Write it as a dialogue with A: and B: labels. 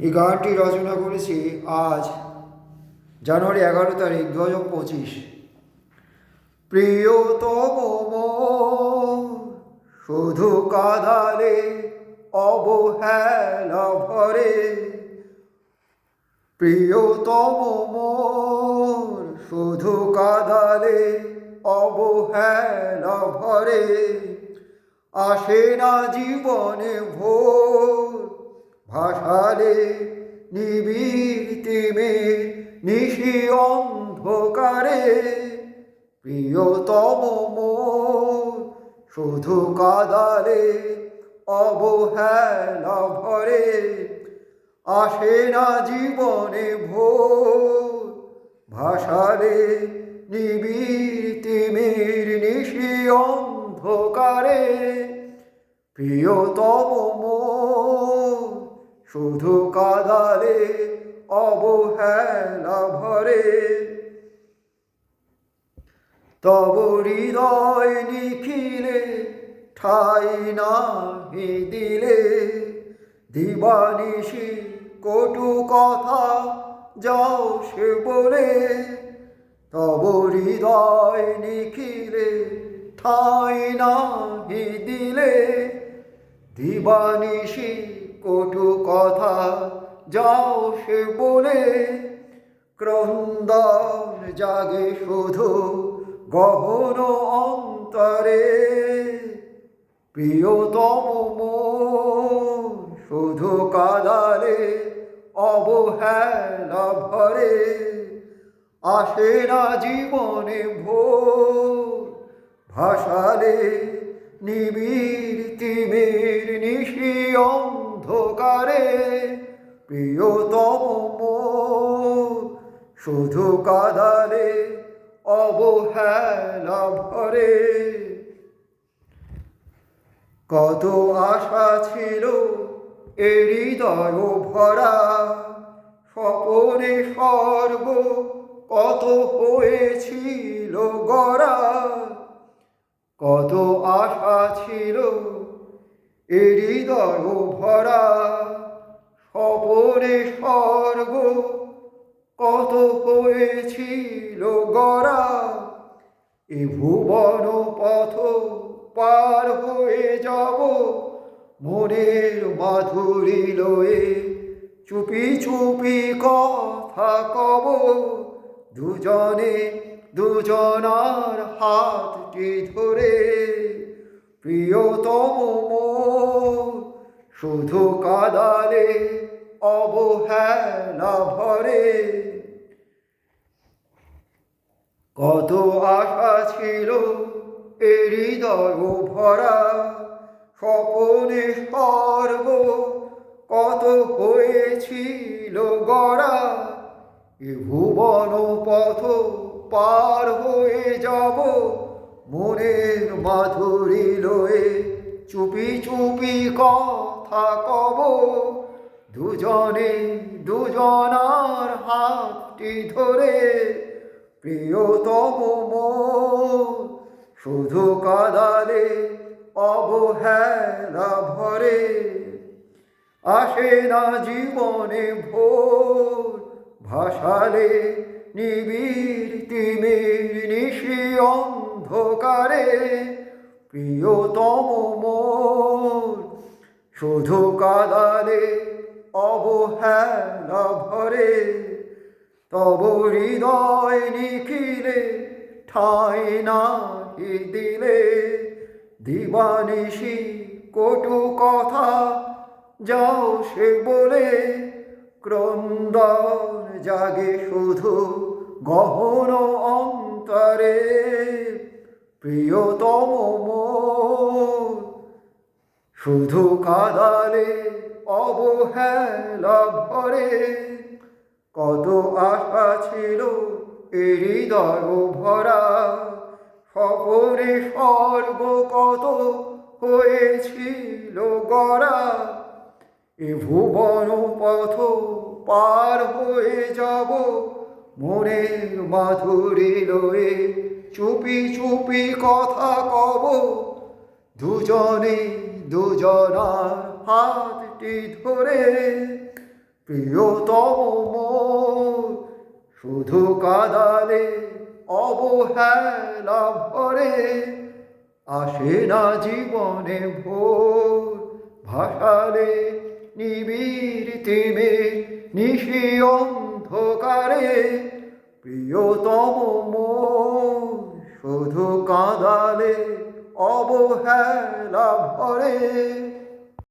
A: এই গানটি রচনা করেছি আজ জানুয়ারি এগারো তারিখ দু হাজার পঁচিশ। প্রিয়তম শুধু কাদালে অবহেলা ভরে। প্রিয়তম মোর শুধু কাদালে অবহেলা ভরে। আসে না জীবনে ভোর ভাসালে নিবিড় তিমির নিশি অন্ধকারে। প্রিয়তম শুধু কাদালে অবহেলা ভরে। আসে না জীবনে ভোর, ভাসালে নিবিড় তিমির নিশি অন্ধকারে। প্রিয়তম শুধু কাদালে অবহেলা ভরে। তব হৃদয় নিখিলে, ঠাই নাহি দিলে। দিবানিশি কটু কথা যাও সে বলে। তব হৃদয় নিখিলে, ঠাই নাহি দিলে। দিবানিশি কটু কথা যাও সে বলে। ক্রন্দন জাগে শুধু গহন অন্তরে। প্রিয়তম শুধু কাদালে অবহেলা ভরে। আসে না জীবনে ভোর, ভাসালে নিবিড় তিমির নিশি অন্ধকারে, প্রিয়তম শুধু কাদালে অবহেলা ভরে। কত আশা ছিল এ হৃদয় ভরা, স্বপনে সর্ব কত হয়েছিল গড়া। কত আশা ছিল হৃদয় ভরা স্বপনে স্বর্গ, কত হয়েছিল গড়া? এ ভুবন পথ পার হয়ে যাব, মনের মাধুরী লয়ে চুপি চুপি কথা কব, দুজনে দুজনার হাতটি ধরে। প্রিয়তম শুধু কাদালে অবহেলা ভরে। কত আশা ছিল এ হৃদয় ভরা, স্বপনে স্বর্গ কত হয়েছিল গড়া। এ ভুবন পথ পার হয়ে যাব, মনের মাধুরী লয়ে চুপি চুপি কথা কব, দুজনে দুজনার হাতটি ধরে, প্রিয়তম শুধু কাদালে অবহেলা ভরে। আসে না জীবনে ভোর, ভাসালে নিবিড় তিমির নিশি অন্ধকারে। প্রিয়তম মোর। শুধু কাদালে অবহেলা ভরে, তব হৃদয় নিখিলে ঠাই নাহি দিলে। দিবানিশি কটু কথা যাও সে বলে, ক্রন্দন জাগে শুধু গহন অন্তরে। প্রিয়তম শুধু কাদালে অবহেলা ভরে। কত আশা ছিল হৃদয় ভরা। সকলে সর্ব কত হয়েছিল গড়া। এ ভুবন পথ পার হয়ে যাব, মনের মাধুরী লয়ে চুপি চুপি কথা কব। দুজনে দুজনার হাতটি ধরে। প্রিয়তম শুধু কাদালে অবহেলা ভরে। আসে না জীবনে ভোর, ভাসালে নিবিড় তিমে নিশি অন্ধকারে। প্রিয়তম মোর শুধু কাঁদালে অবহেলা ভরে।